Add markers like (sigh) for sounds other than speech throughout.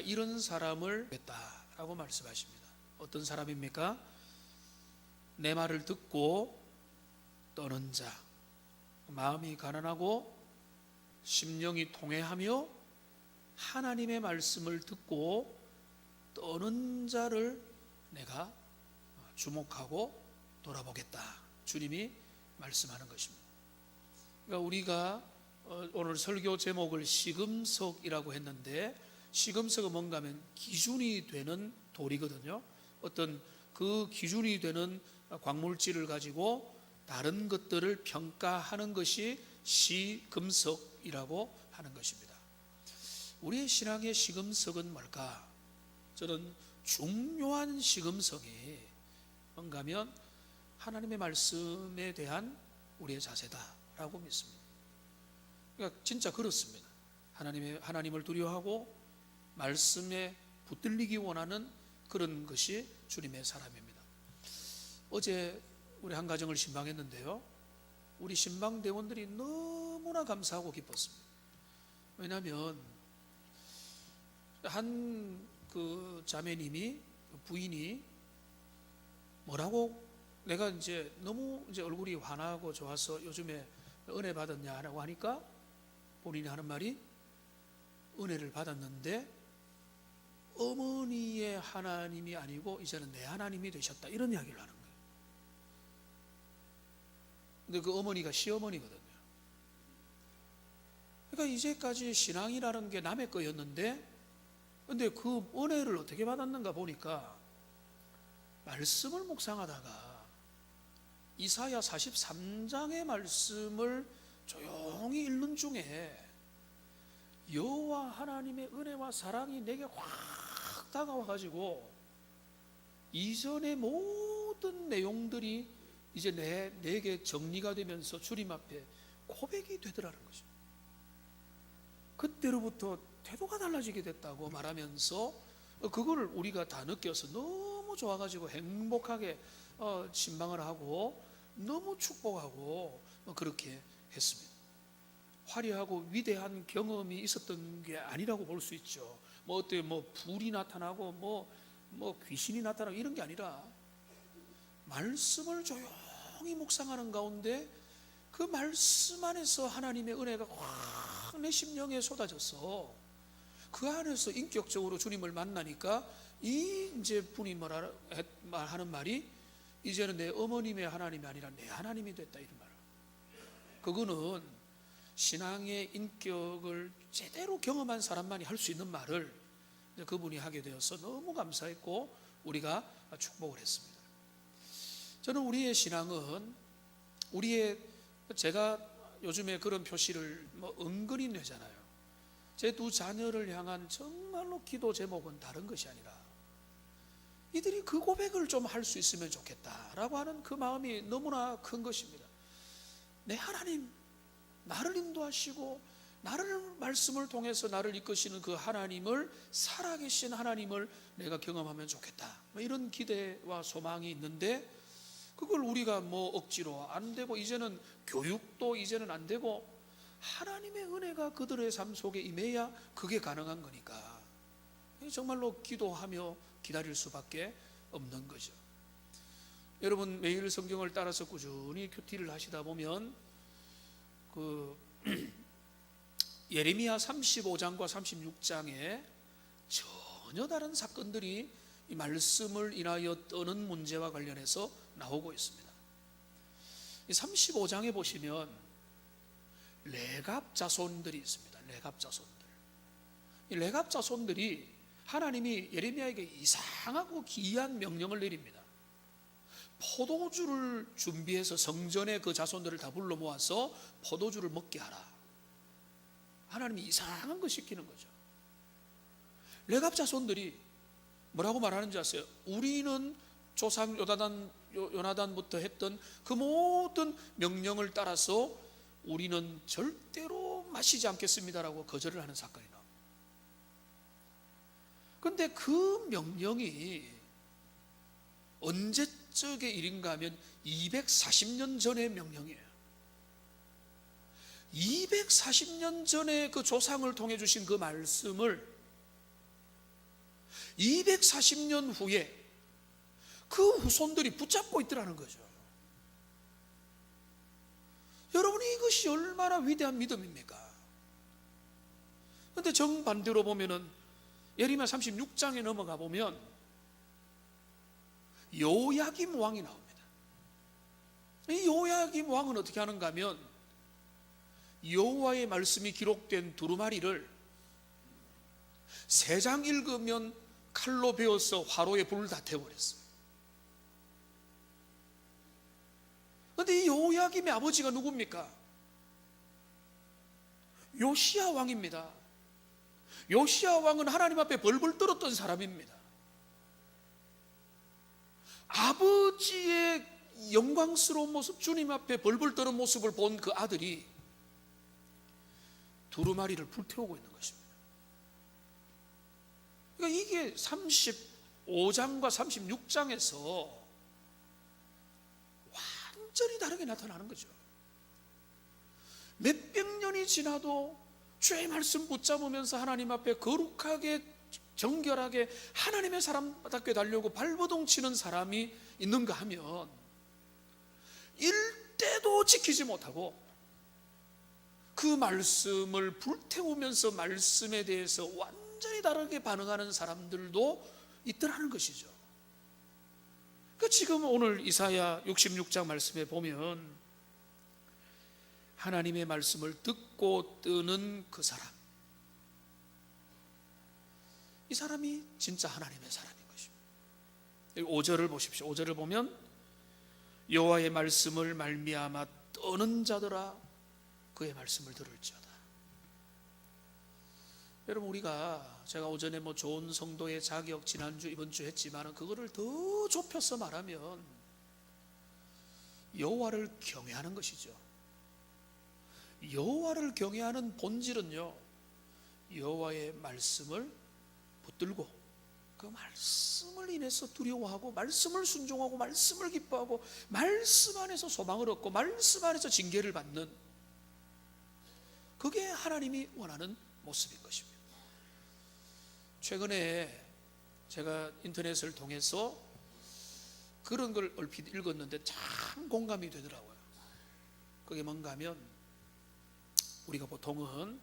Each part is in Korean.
이런 사람을 겠다라고 말씀하십니다. 어떤 사람입니까? 내 말을 듣고 떠는 자, 마음이 가난하고 심령이 통회하며 하나님의 말씀을 듣고 떠는 자를 내가 주목하고 돌아보겠다. 주님이 말씀하는 것입니다. 그러니까 우리가 어, 오늘 설교 제목을 시금석이라고 했는데 시금석은 뭔가 하면 기준이 되는 돌이거든요. 어떤 그 기준이 되는 광물질을 가지고 다른 것들을 평가하는 것이 시금석이라고 하는 것입니다. 우리의 신앙의 시금석은 뭘까? 저는 중요한 시금석이 뭔가 하면 하나님의 말씀에 대한 우리의 자세다라고 믿습니다. 그러니까 진짜 그렇습니다. 하나님의 하나님을 두려워하고 말씀에 붙들리기 원하는 그런 것이 주님의 사람입니다. 어제 우리 한 가정을 신방했는데요. 우리 신방 대원들이 너무나 감사하고 기뻤습니다. 왜냐하면 한 그 자매님이 그 부인이 뭐라고 내가 이제 너무 이제 얼굴이 환하고 좋아서 요즘에 은혜 받았냐라고 하니까 본인이 하는 말이 은혜를 받았는데 어머니의 하나님이 아니고 이제는 내 하나님이 되셨다 이런 이야기를 하는 거예요. 근데 그 어머니가 시어머니거든요. 그러니까 이제까지 신앙이라는 게 남의 거였는데 근데 그 은혜를 어떻게 받았는가 보니까 말씀을 묵상하다가 이사야 43장의 말씀을 조용히 읽는 중에 여호와 하나님의 은혜와 사랑이 내게 확 다가와 가지고 이전의 모든 내용들이 이제 내 내게 정리가 되면서 주님 앞에 고백이 되더라는 거죠. 그때로부터 태도가 달라지게 됐다고 말하면서 그걸 우리가 다 느껴서 너무 좋아가지고 행복하게 어, 신방을 하고 너무 축복하고 그렇게 했습니다. 화려하고 위대한 경험이 있었던 게 아니라고 볼 수 있죠. 뭐 어때 뭐 불이 나타나고 뭐뭐 귀신이 나타나고 이런 게 아니라 말씀을 조용히 묵상하는 가운데 그 말씀 안에서 하나님의 은혜가 확 내 심령에 쏟아져서 그 안에서 인격적으로 주님을 만나니까 이 이제 분이 뭐라 하는 말이 이제는 내 어머님의 하나님이 아니라 내 하나님이 됐다 이런 말. 그거는 신앙의 인격을 제대로 경험한 사람만이 할 수 있는 말을 그분이 하게 되어서 너무 감사했고 우리가 축복을 했습니다. 저는 우리의 신앙은 우리의 제가 요즘에 그런 표시를 뭐 은근히 내잖아요. 제 두 자녀를 향한 정말로 기도 제목은 다른 것이 아니라 이들이 그 고백을 좀 할 수 있으면 좋겠다라고 하는 그 마음이 너무나 큰 것입니다. 내 하나님, 나를 인도하시고 나를 말씀을 통해서 나를 이끄시는 그 하나님을 살아계신 하나님을 내가 경험하면 좋겠다. 뭐 이런 기대와 소망이 있는데 그걸 우리가 뭐 억지로 안 되고 이제는 교육도 이제는 안 되고 하나님의 은혜가 그들의 삶 속에 임해야 그게 가능한 거니까 정말로 기도하며 기다릴 수밖에 없는 거죠. 여러분 매일 성경을 따라서 꾸준히 큐티를 하시다 보면 그 (clears throat) 예레미야 35장과 36장에 전혀 다른 사건들이 이 말씀을 인하여 떠는 문제와 관련해서 나오고 있습니다. 이 35장에 보시면 레갑 자손들이 있습니다. 레갑 자손들. 이 레갑 자손들이 하나님이 예레미야에게 이상하고 기이한 명령을 내립니다. 포도주를 준비해서 성전에 그 자손들을 다 불러 모아서 포도주를 먹게 하라. 하나님이 이상한 거 시키는 거죠. 레갑 자손들이 뭐라고 말하는지 아세요? 우리는 조상 요나단 요나단부터 했던 그 모든 명령을 따라서 우리는 절대로 마시지 않겠습니다라고 거절을 하는 사건이 나옵니다. 근데 그 명령이 언제적의 일인가 하면 240년 전의 명령이에요. 240년 전에 그 조상을 통해 주신 그 말씀을 240년 후에 그 후손들이 붙잡고 있더라는 거죠. 여러분 이것이 얼마나 위대한 믿음입니까? 근데 정반대로 보면은 예리미야 36장에 넘어가 보면 요야김 왕이 나옵니다. 이 요야김 왕은 어떻게 하는가 하면 여호와의 말씀이 기록된 두루마리를 세 장 읽으면 칼로 베어서 화로에 불을 다 태워버렸어요. 그런데 이 요야김의 아버지가 누굽니까? 요시야 왕입니다. 요시야 왕은 하나님 앞에 벌벌 떨었던 사람입니다. 아버지의 영광스러운 모습, 주님 앞에 벌벌 떠는 모습을 본 그 아들이 두루마리를 불태우고 있는 것입니다. 그러니까 이게 35장과 36장에서 완전히 다르게 나타나는 거죠. 몇백 년이 지나도 주의 말씀 붙잡으면서 하나님 앞에 거룩하게 정결하게 하나님의 사람답게 달려고 발버둥 치는 사람이 있는가 하면 일대도 지키지 못하고 그 말씀을 불태우면서 말씀에 대해서 완전히 다르게 반응하는 사람들도 있더라는 것이죠. 그 지금 오늘 이사야 66장 말씀에 보면 하나님의 말씀을 듣고 뜨는 그 사람. 이 사람이 진짜 하나님의 사람인 것입니다. 5절을 보십시오. 5절을 보면 여호와의 말씀을 말미암아 떠는 자들아 그의 말씀을 들을지어다. 여러분 우리가 제가 오전에 뭐 좋은 성도의 자격 지난주 이번주 했지만 그거를 더 좁혀서 말하면 여호와를 경외하는 것이죠. 여호와를 경외하는 본질은요. 여호와의 말씀을 붙들고 그 말씀을 인해서 두려워하고 말씀을 순종하고 말씀을 기뻐하고 말씀 안에서 소망을 얻고 말씀 안에서 징계를 받는 그게 하나님이 원하는 모습인 것입니다. 최근에 제가 인터넷을 통해서 그런 걸 얼핏 읽었는데 참 공감이 되더라고요. 그게 뭔가 하면 우리가 보통은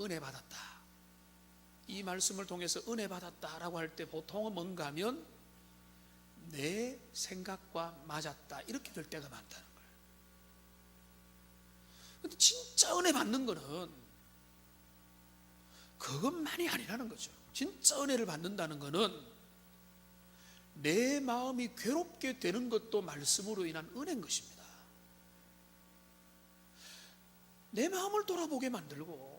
은혜 받았다. 이 말씀을 통해서 은혜 받았다라고 할 때 보통은 뭔가 하면 내 생각과 맞았다. 이렇게 될 때가 많다는 거예요. 근데 진짜 은혜 받는 거는 그것만이 아니라는 거죠. 진짜 은혜를 받는다는 거는 내 마음이 괴롭게 되는 것도 말씀으로 인한 은혜인 것입니다. 내 마음을 돌아보게 만들고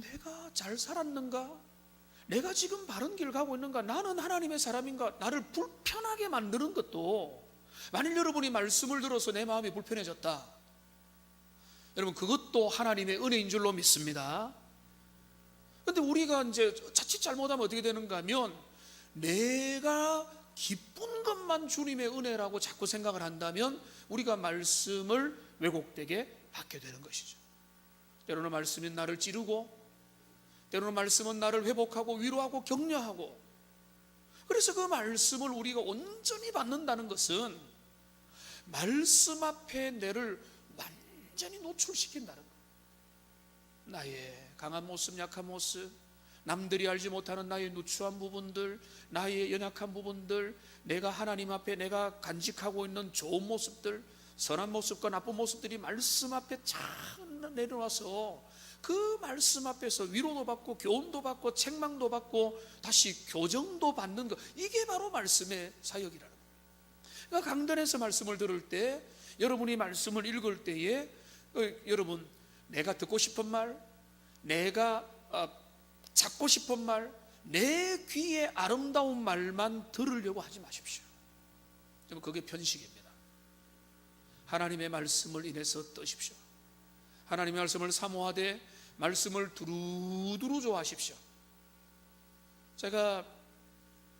내가 잘 살았는가? 내가 지금 바른 길 가고 있는가? 나는 하나님의 사람인가? 나를 불편하게 만드는 것도 만일 여러분이 말씀을 들어서 내 마음이 불편해졌다. 여러분 그것도 하나님의 은혜인 줄로 믿습니다. 근데 우리가 이제 자칫 잘못하면 어떻게 되는가 하면 내가 기쁜 것만 주님의 은혜라고 자꾸 생각을 한다면 우리가 말씀을 왜곡되게 받게 되는 것이죠. 때로는 말씀이 나를 찌르고 때로는 말씀은 나를 회복하고 위로하고 격려하고 그래서 그 말씀을 우리가 온전히 받는다는 것은 말씀 앞에 내를 완전히 노출시킨다는 것. 나의 강한 모습, 약한 모습, 남들이 알지 못하는 나의 누추한 부분들, 나의 연약한 부분들, 내가 하나님 앞에 내가 간직하고 있는 좋은 모습들, 선한 모습과 나쁜 모습들이 말씀 앞에 잘 내려와서 그 말씀 앞에서 위로도 받고 교훈도 받고 책망도 받고 다시 교정도 받는 것 이게 바로 말씀의 사역이라는 거예요. 그러니까 강단에서 말씀을 들을 때 여러분이 말씀을 읽을 때에 어, 여러분 내가 듣고 싶은 말, 내가 어, 찾고 싶은 말, 내 귀에 아름다운 말만 들으려고 하지 마십시오. 여러분 그게 편식입니다. 하나님의 말씀을 인해서 떠십시오. 하나님의 말씀을 사모하되 말씀을 두루두루 좋아하십시오. 제가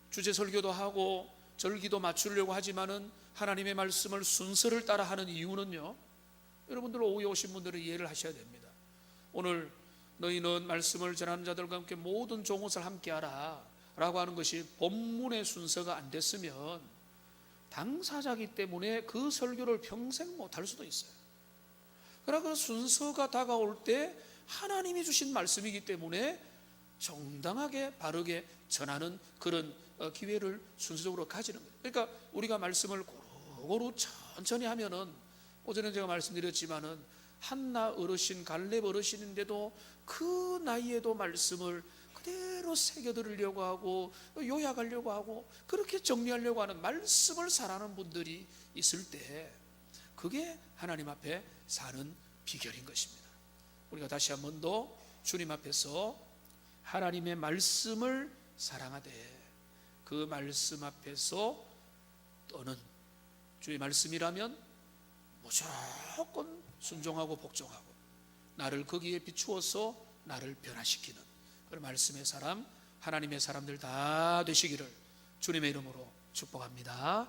주제 설교도 하고 절기도 맞추려고 하지만은 하나님의 말씀을 순서를 따라 하는 이유는요. 여러분들 오후에 오신 분들은 이해를 하셔야 됩니다. 오늘 너희는 말씀을 전하는 자들과 함께 모든 종옷을 함께하라 라고 하는 것이 본문의 순서가 안 됐으면 당사자기 때문에 그 설교를 평생 못할 수도 있어요. 그러나 그 순서가 다가올 때 하나님이 주신 말씀이기 때문에 정당하게 바르게 전하는 그런 어, 기회를 순서적으로 가지는 거예요. 그러니까 우리가 말씀을 고루고루 천천히 하면은 오전에 제가 말씀드렸지만은 한나 어르신, 갈렙 어르신인데도 그 나이에도 말씀을 그대로 새겨들으려고 하고 요약하려고 하고 그렇게 정리하려고 하는 말씀을 사랑하는 분들이 있을 때 그게 하나님 앞에 사는 비결인 것입니다. 우리가 다시 한 번 더 주님 앞에서 하나님의 말씀을 사랑하되 그 말씀 앞에서 떠는 주의 말씀이라면 무조건 순종하고 복종하고 나를 거기에 비추어서 나를 변화시키는 그런 말씀의 사람 하나님의 사람들 다 되시기를 주님의 이름으로 축복합니다.